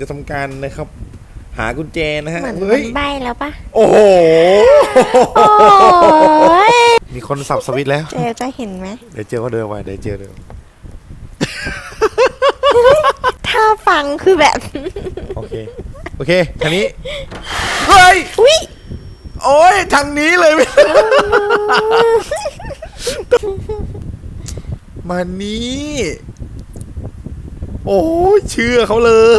ก็กำลังจะทำการนะครับ หากุญแจนะฮะเหมือนมัเฮ้ยนใบแล้วปะโอ้โหโอ้ยมีคนสับสวิตช์แล้ว เจลจะเห็นไหมเดี๋ยวเจอเขาเดินไปเดี๋ยวเจอเดินถ้าฟังคือแบบโอเค โอเคทางนี้เฮ้ยอุ้ยโอ้ยทางนี้เลย มานี้ โอ้เชื่อเขาเลย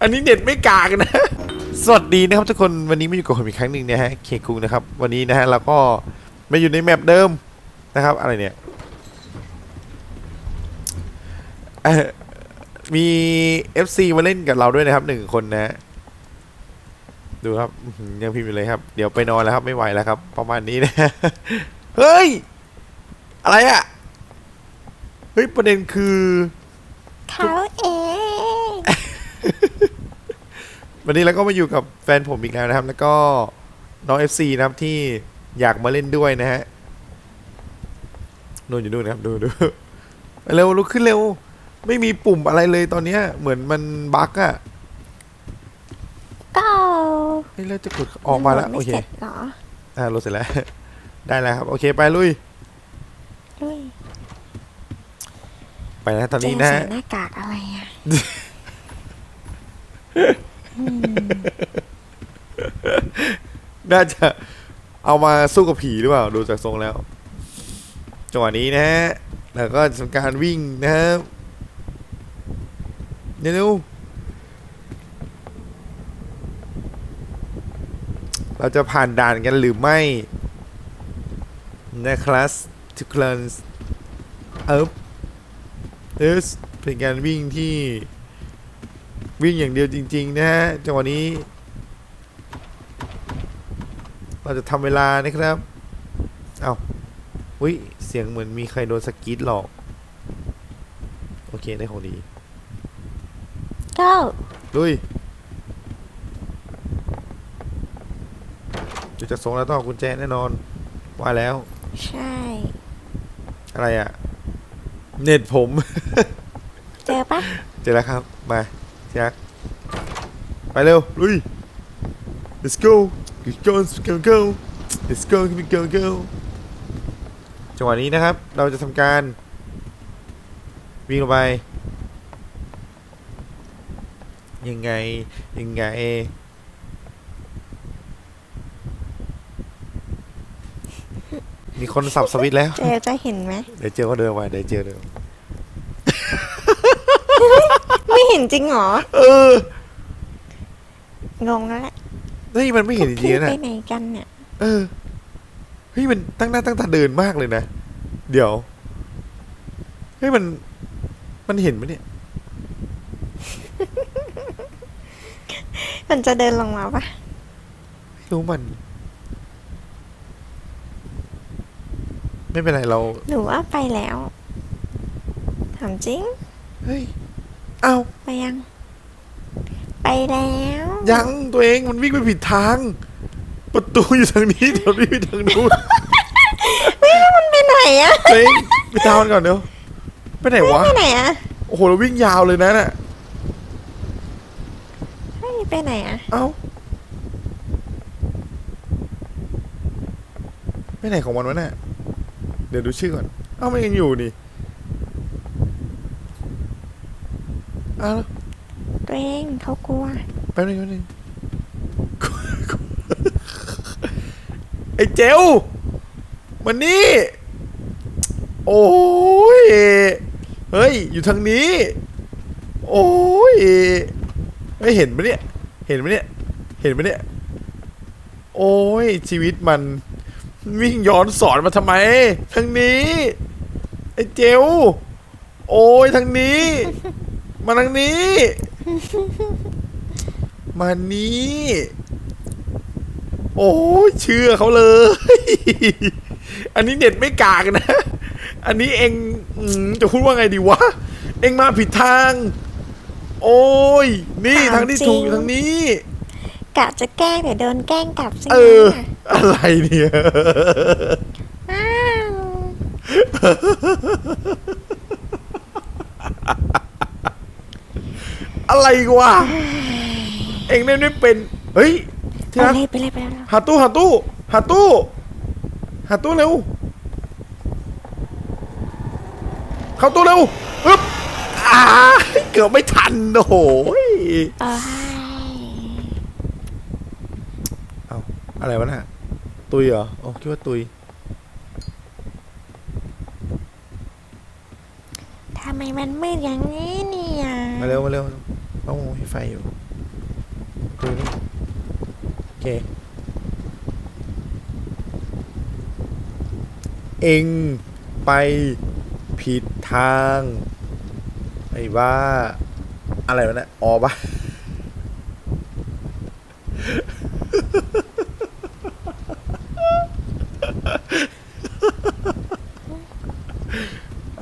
อันนี้เน็ตไม่กากนะ สวัสดีนะครับทุกคนวันนี้มาอยู่กับผมอีกครั้งหนึ่งนะฮะเคคุงนะครับ วันนี้นะฮะเราก็มาอยู่ในแมปเดิมนะครับ อะไรเนี่ยเอ่อมี FC มาเล่นกับเราด้วยนะครับหนึ่งคนนะ ดูครับยังพิมพ์อยู่เลยครับ เดี๋ยวไปนอนแล้วครับไม่ไหวแล้วครับ ประมาณนี้นะเฮ้ย อะไรอะเฮ้ยประเด็นคือ เขาเอง วันนี้เราก็มาอยู่กับแฟนผมอีกแล้วนะครับ แล้วก็น้อง FC นะครับที่อยากมาเล่นด้วยนะฮะนู่นอยู่นู่นนะครับ ดูดูไปเร็วลุกขึ้นเร็ว ไม่มีปุ่มอะไรเลยตอนเนี้ย เหมือนมันบั๊กอะก็เฮ้ยแล้วจะกดออกมาแล้วนโอเคไสร็จเหรออ่าโหลดเสร็จแล้ว ได้แล้วครับ โอเค ไปลุย ลุย ไปนะตอนเจนี้ลนะใส่ฮะหน้ากากอะไรอะน่าจะเอามาสู้กับผีหรือเปล่า ดูจากทรงแล้ว จังหวะนี้นะฮะ แล้วก็ทำการวิ่งนะครับเร็วๆเราจะผ่านด่านกันหรือไม่นะครับทุกคนเอ๊บ เอสเป็นการวิ่งที่วิ่งอย่างเดียวจริง ๆ นะฮะจังหวะนี้ เราจะทำเวลานะครับเอา้าอุ้ยเสียงเหมือนมีใครโดนสกกีดหลอก โอเค ได้ของดีก็ลุยจุดจะส่งแล้วต้องเอากุญแจแน่นอนว่าแล้ว ใช่ อะไรอะ เน็ตผม เจอปะเจอแล้วครับ มาแจ็คไปเร็ว ลุย let's go let's go let's go go let's go let's go go จังหวะนี้นะครับ เราจะทำการ วิ่งลงไป ยังไง ยังไง มีคนสับสวิตช์แล้ว เจลจะเห็นไหม เดี๋ยวเจอเขาเดินไปเดี๋ยวเจอเดินไม่เห็นจริงเหรอเอองงแล้วแหละเฮ้ยมันไม่เห็นจริงๆนะ ไปไหนกันเนี่ยเออ เฮ้ยมันตั้งหน้าตั้งตาเดินมากเลยนะ เดี๋ยว เฮ้ยมัน มันเห็นไหมเนี่ย มันจะเดินลงมาปะไม่รู้มัน ไม่เป็นไรเรา หนูว่าไปแล้วถามจริง เฮ้ย เอ้าไปยัง ไปแล้ว ยังตัวเองมันวิ่งไปผิดทาง ประตูอยู่ทางนี้เดี๋ยววิ่งไปทางนู้นมันไปไหนอะตัวเองไปตามมันก่อนเดี๋ยวไปไหนวะ ไปไหนอะโอ้โหเราวิ่งยาวเลยนะน่ะเฮ้ยไปไหนอะเอ้าไปไหนของมันวะเนี่ยเดี๋ยวดูชื่อก่อน เอ้ามันยังอยู่นี่เอ้าตัวเองเขากลัว แป๊บนึงแป๊บนึงไอ้เจลมันนี่ โอ้ย เฮ้ย อยู่ทางนี้ โอ้ยไม่เห็นไหมเนี่ย เห็นไหมเนี่ย เห็นไหมเนี่ย โอ้ยชีวิตมัน วิ่งย้อนสอนมาทำไมทางนี้ ไอ้เจลโอ้ยทางนี้ มาทางนี้ มานี้ โอ้ยเชื่อเขาเลย อันนี้เน็ตไม่กากนะ อันนี้เองอืมจะพูดว่าไงดีวะ เองมาผิดทาง โอ้ย นี่ถามทางที่ถูกอจริงยู่ทางนี้ กะจะแกล้งเดี๋ยวโดนแกล้งกลับสิเอออะไรเนี่ย อ้าวอะไรวะเองเล่นไม่เป็น เฮ้ยที่ไปรักเลยไปเลยไปเลยหาตู้หาตู้หาตู้หาตู้เร็ว เข้าตู้เร็วอึ๊บอ่าเกือบไม่ทันโอ้โหยเออเอาอะไรวะน่ะ ตุยเหรอ โอ้คิดว่าตุย ทำไมมันมืดอย่างนี้เนี่ยมาเร็วมาเร็วเอ้าให้ไฟอยู่ตุยนี่โอเค เองไปผิดทางไอ้ว่าอะไรวะเนี่ยอ๋อปะ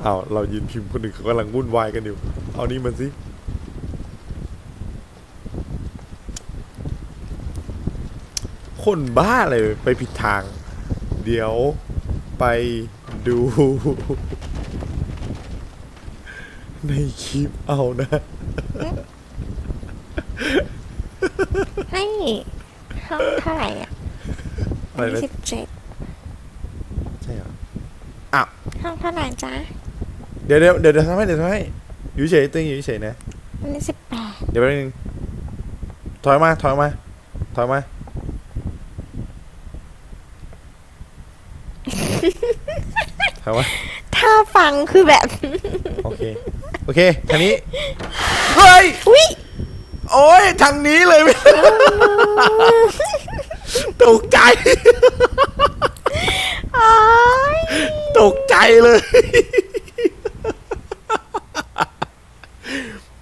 เอาวเรายืนพิมพ์คนหนึ่งเขากำลังวุ่นวายกันอยู่ เอานี่มันสิ คนบ้าเลยไปผิดทาง เดี๋ยวไปดู ในคลิปเอานะ ให้ห้องเท่าไหร่อะอะไรนะ สิบเจ็ด ใช่เหรออ้าว ห้องเท่าไหร่จ๊ะเดี๋ยวเดี๋ยวเดี๋ยวเดี๋ยวทำให้เดี๋ยวทำให้อยู่เฉยตึงอยู่เฉยนะวันนี้สิบแปดเดี๋ยวแป๊บนึงถอยมาถอยมาถอยมา ถอยมา ถ้าฟังคือแบบ โอเค โอเคทางนี้ เฮ้ย อุ้ยโอ้ยทางนี้เลย ตกใจโอ้ย ตกใจเลย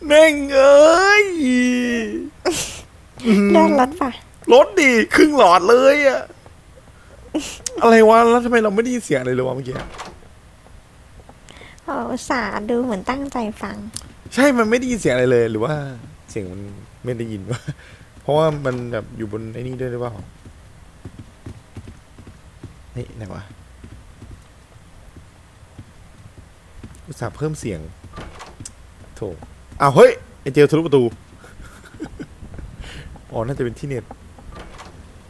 แม่งเอ้ยเลื่อนรถป่ะรถดีครึ่งหลอดเลยอะ อะไรวะ แล้วทำไมเราไม่ได้ยินเสียงอะไรเลยวะเมื่อกี้โอ้อุตสาห์ดูเหมือนตั้งใจฟัง ใช่ มันไม่ได้ยินเสียงอะไรเลย หรือว่า เสียงมันไม่ได้ยินวะ เพราะว่ามันแบบอยู่บนไอ้นี่ด้วยหรือเปล่า เฮ้ยไหนวะ อุตส่าห์เพิ่มเสียง โถอ้าวเฮ้ย ไอเจลทะลุประตู อ๋อ น่าจะเป็นที่เน็ต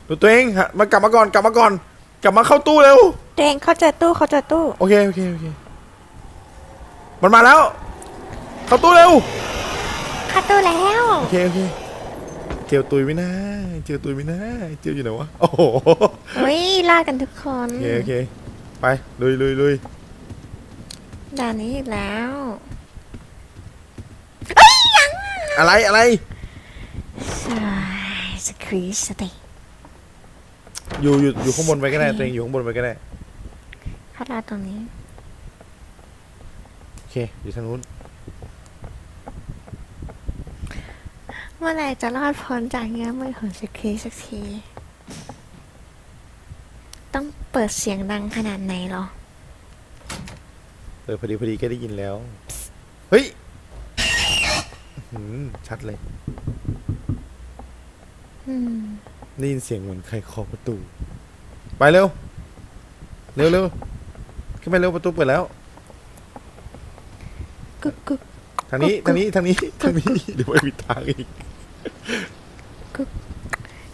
ดูตัวเองฮะมากลับมาก่อน กลับมาก่อน กลับมาเข้าตู้เร็ว ตัวเองเขาเจอตู้เขาเจอตู้ โอเค โอเค โอเค มันมาแล้ว เข้าตู้เร็ว เข้าตู้แล้ว โอเค โอเคเจียวตุยไม่น่าเจียวตุยไม่น่าเจียวอยู่ไหนวะ โอ้โหอุ้ยรอดกันทุกคนโอเคโอเคไปลุยลุยลุยด่านนี้อีกแล้วอะไรอะไรสายสครีสติอยู่อยู่อยู่ข้างบนไปก็ได้ตัวเองอยู่ข้างบนไปก็ได้เขารอตรงนี้ โอเค อยู่ทางนู้น เมื่อไหร่จะรอดพ้นจากเงื้อมือของสครีสักที ต้องเปิดเสียงดังขนาดไหนหรอ เออพอดีพอดีก็ได้ยินแล้ว เฮ้ยอื้อหือชัดเลย อืม ได้ยินเสียงเหมือนใครเคาะประตู ไปเร็ว เร็วเร็วขึ้นไปเร็วประตูเปิดแล้ว กึกกึก ทางนี้กุ๊ทากงนี้ ทางนี้ ทางนี้ เดี๋ยวไปผิดทางอีก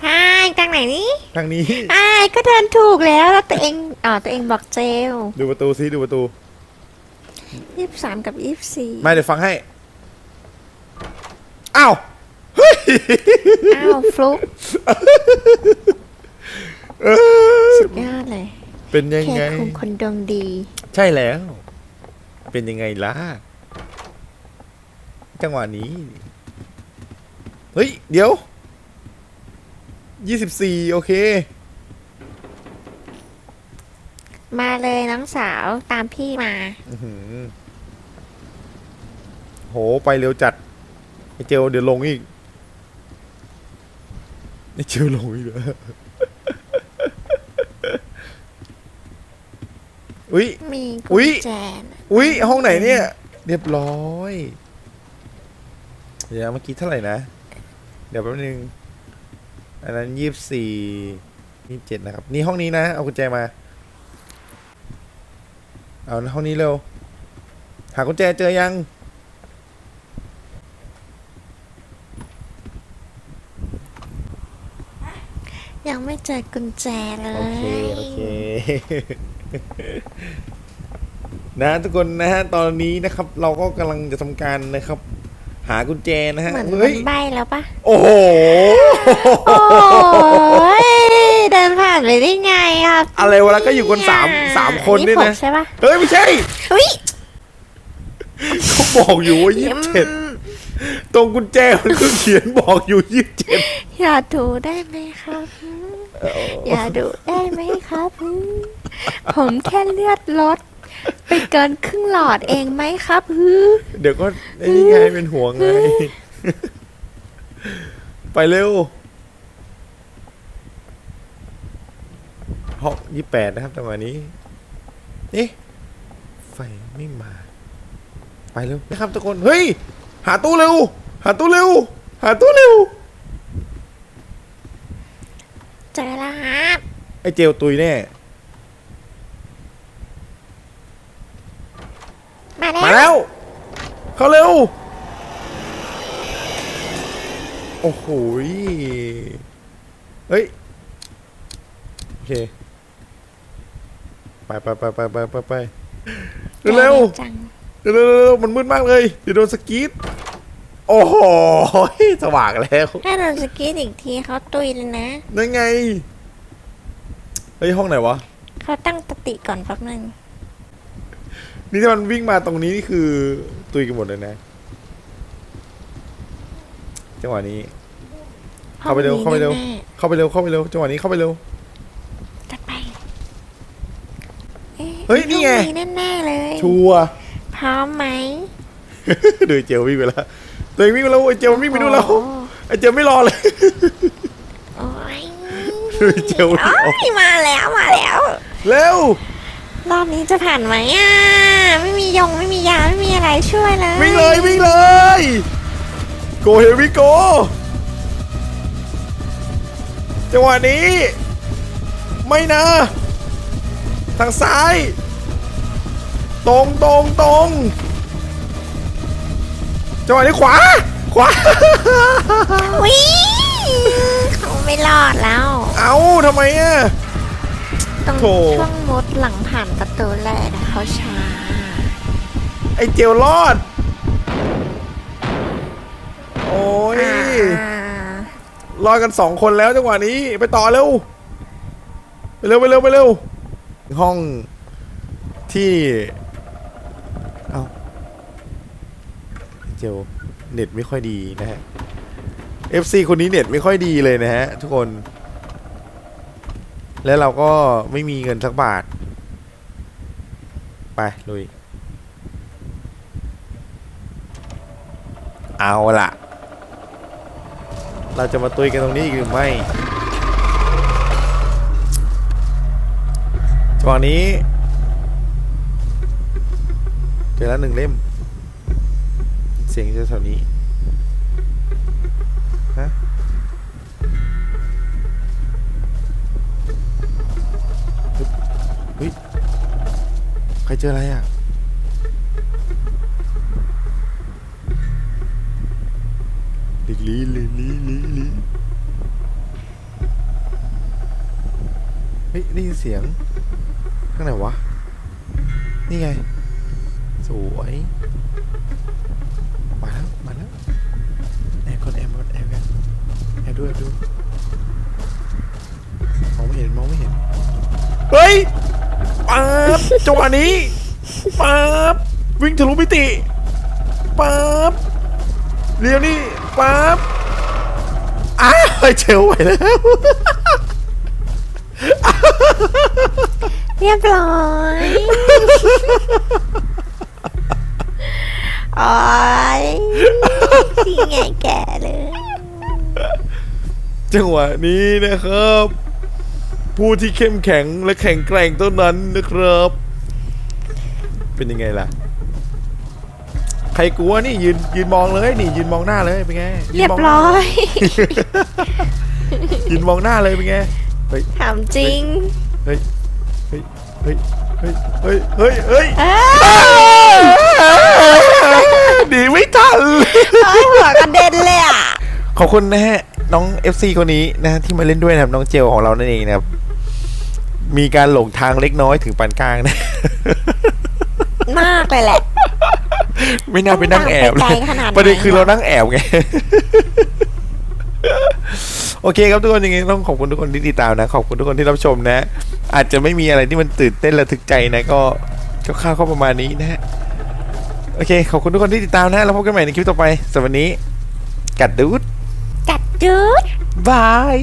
ไอ้ทางไหนนี่ทางนี้ ไอ้ก็เดินถูกแล้วแล้วตัวเองอ๋อตัวเองบอกเจลดูประตูซิดูประตู ยี่สิบสามกับยี่สิบสี่ไม่เดี๋ยวฟังให้ อ้าวอ้าวฟลุกเออสุดยอดเลยเป็นยังแค่ไง คุมคนดวงดี ใช่แล้ว เป็นยังไงล่ะ จังหวะนี้ เฮ้ย เดี๋ยวยี่สิบสี่โอเค มาเลยน้องสาวตามพี่มา อื้อหือโห ไปเร็วจัด ไอเจลเดี๋ยวลงอีก ไอเจลลงอีกเหรออุ้ย มีอุ๊กุยญแจนะอุ้ยห้องไหนเนี่ย เรียบร้อย เดี๋ยวเมื่อกี้เท่าไหร่นะ เดี๋ยวแป๊บนึง อันนั้นยี่สิบสี่ยี่สิบเจ็ดนะครับ นี่ห้องนี้นะ เอากุญแจมา เอาห้องนี้เร็ว หากุญแจเจอยัง ยังไม่เจอกุญแจเลยโอเค โอเค นะทุกคนนะฮะ ตอนนี้นะครับ เราก็กำลังจะทำการนะครับ หากุญแจนะฮะเหมือนมัเฮ้ยนใบแล้วปะโอ้โหโอ้ยเดินผ่านไปได้ไงครับอะไรวะแล้วก็อยู่กันสามสามคนเนี่ยผมนะใช่ปะเฮ้ยไม่ใช่เฮ้ยเขาบอกอยู่ว่ายี่สิบเจ็ดตรงกุญแจมันก็เขียนบอกอยู่ยี่สิบเจ็ดอย่าดูได้ไหมครับ อย่าดูได้ไหมครับอืมผมแค่เลือดลด ไปเกินครึ่งหลอดเองไหมครับฮือเดี๋ยวก็ไอ้นี่ไงเป็นห่วงไง ไปเร็วห้องยี่แปดนะครับจังหวะนี้เอ๊ะไฟไม่มา ไปเร็วนะครับทุกคน เฮ้ย หาตู้เร็ว หาตู้เร็ว หาตู้เร็ว เจอแล้วครับไอ้เจลตุยแน่ มาแล้ว มาแล้ว เข้าเร็ว โอ้โหยเฮ้ย โอเค ไปไปไปไปไปไปไปเร็วจัง เร็วเร็วเร็วมันมืดมากเลย เดี๋ยวโดนสกีดโอ้โห สว่างแล้ว ถ้าโดนสกีดอีกทีเขาตุยเลยนะนั่นไง เฮ้ย ห้องไหนวะ เขาตั้งสติก่อนแป๊บนึง นี่ถ้ามันวิ่งมาตรงนี้นี่คือตุยกันหมดเลยนะ จังหวะนี้ เข้าไปเร็ว เข้าไปเร็วห้องนี้แน่เข้าไปเร็ว เข้าไปเร็ว จังหวะนี้เข้าไปเร็วๆจัดไปอ๊ะเฮ้ย นี่ไงห้อแน่ๆเลย ชัวร์พร้อมไหมดูไอ้เจลวิ่งไปแล้ว ตัวเองวิ่งไปแล้วไอ้เจลวิ่งไปดูนแล้วโอ้ไอ้เจลไม่รอเลยโอ้ยดูไอ้เจลวิ่งออกโอ้ยมาแล้ว มาแล้ว เร็ว รอบนี้จะผ่านไหมอะไม่มียงไม่มียาไม่มีอะไรช่วยเลยวิ่งเลยวิ่งเลยโกเฮวิโกจังหวะนี้ ไม่นะ ทางซ้าย ตรงตรงตรงจังหวะนี้ขวา ขวา วิ่งเขาไม่รอดแล้ว เอาทำไมอะ ตรงโถ ช่วงมุดหลังผ่านประตูแรกนะเขาช้า ไอเจลรอด โอ้ย อ่ารอดกันสองคนแล้วจังหวะนี้ ไปต่อเร็ว ไปเร็วไปเร็วไปเร็ว ห้องที่ เอาเจลเน็ตไม่ค่อยดีนะฮะ FC คนนี้เน็ตไม่ค่อยดีเลยนะฮะ ทุกคน แล้วเราก็ไม่มีเงินสักบาท ไปลุย เอาล่ะ เราจะมาตุยกันตรงนี้อีกหรือไม่จังหวะนี้เจอแล้วหนึ่งเล่ม เสียงจะแถวนี้ เจออะไรอะลิลีลิลีลิลีเฮ้ยได้ยินเสียงข้างไหนวะ นี่ไง สวย มาแล้ว มาแล้วแอบก่อนแอบก่อนแอบกันแอบด้วยด้วยมองไม่เห็น มองไม่เห็น เฮ้ย ป๊าบจังหวะนี้ป๊าบวิ่งทะลุมิติป๊าบเรียวนี่ปั๊บอ้าวเจลไหวแล้ว เรียบร้อยโอ้ยที่ไงแก่เลย จังหวะนี้นะครับ ผู้ที่เข้มแข็งและแข็งแกร่งเท่านั้นนะครับ เป็นยังไงล่ะ ใครกลัวนี่ยืนยืนมองเลยนี่ยืนมองหน้าเลยเป็นไงนเรียบมงหร้น้าอยยืนมองหน้าเลยเป็นไงเฮ้ยถามจริงเฮ้ยเฮ้ยเฮ้ยเฮ้ยเฮ้ยเฮ้ยเฮ้ยเอ้ยหนีไม่ทันเอ้ยหัวกระเด็นเลยอะขอบคุณนะฮะน้อง FC คนนี้นะที่มาเล่นด้วยนะครับ น้องเจลของเรานั่นเองนะครับ มีการหลงทางเล็กน้อยถึงปานกลางนะ มากเลยแหละ ไม่น่าไปนั่งแอบต้องตามไปไกลขนาดไหนประเด็นคือเรานั่งแอบไงโอเคครับทุกคนยังไงต้องขอบคุณทุกคนที่ติดตามนะ ขอบคุณทุกคนที่รับชมนะ อาจจะไม่มีอะไรที่มันตื่นเต้นระทึกใจนะ ก็ก็ค่าวๆประมาณนี้นะฮะโอเค ขอบคุณทุกคนที่ติดตามนะแล้วพบกันใหม่ในคลิปต่อไปสำหรับวันนี้ กัดดูดกัดจุดบาย